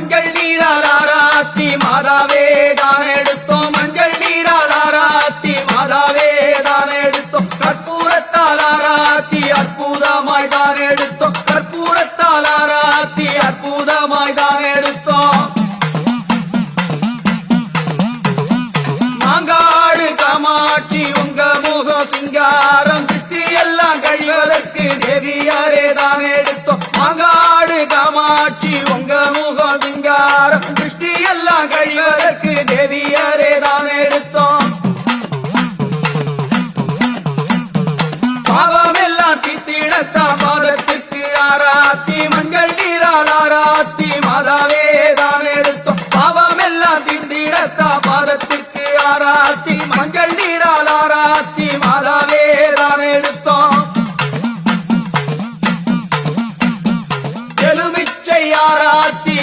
மஞ்சள் நீராராத்தி மாதாவே தான எடுத்தோம். மஞ்சள் நீராராத்தி மாதாவே தான எடுத்தோம். கற்பூரத்தால் ஆராத்தி அற்புதமாய் தான எடுத்தோம். கற்பூரத்தால் ஆராத்தி அற்புதமாய் தான எடுத்தோம். மாங்காடு காமாட்சி உங்க முகம் சிங்காரம் திட்டி எல்லாம் கழிவதற்கு தேவியாரே தான எடுத்தோம். மாங்காடு செவியரே தான் எடுத்தோம். பாவமெல்லாம் தீத்திடத்தா பாதத்துக்கு ஆராத்தி மஞ்சள் நீரால் ஆராத்தி மாதாவே தான் எடுத்தோம். பாவமெல்லாம் தீத்திடத்தா பாதத்துக்கு ஆராத்தி மஞ்சள் நீரால் ஆராத்தி மாதாவே தான் எடுத்தோம். எலுமிச்சை ஆராத்தி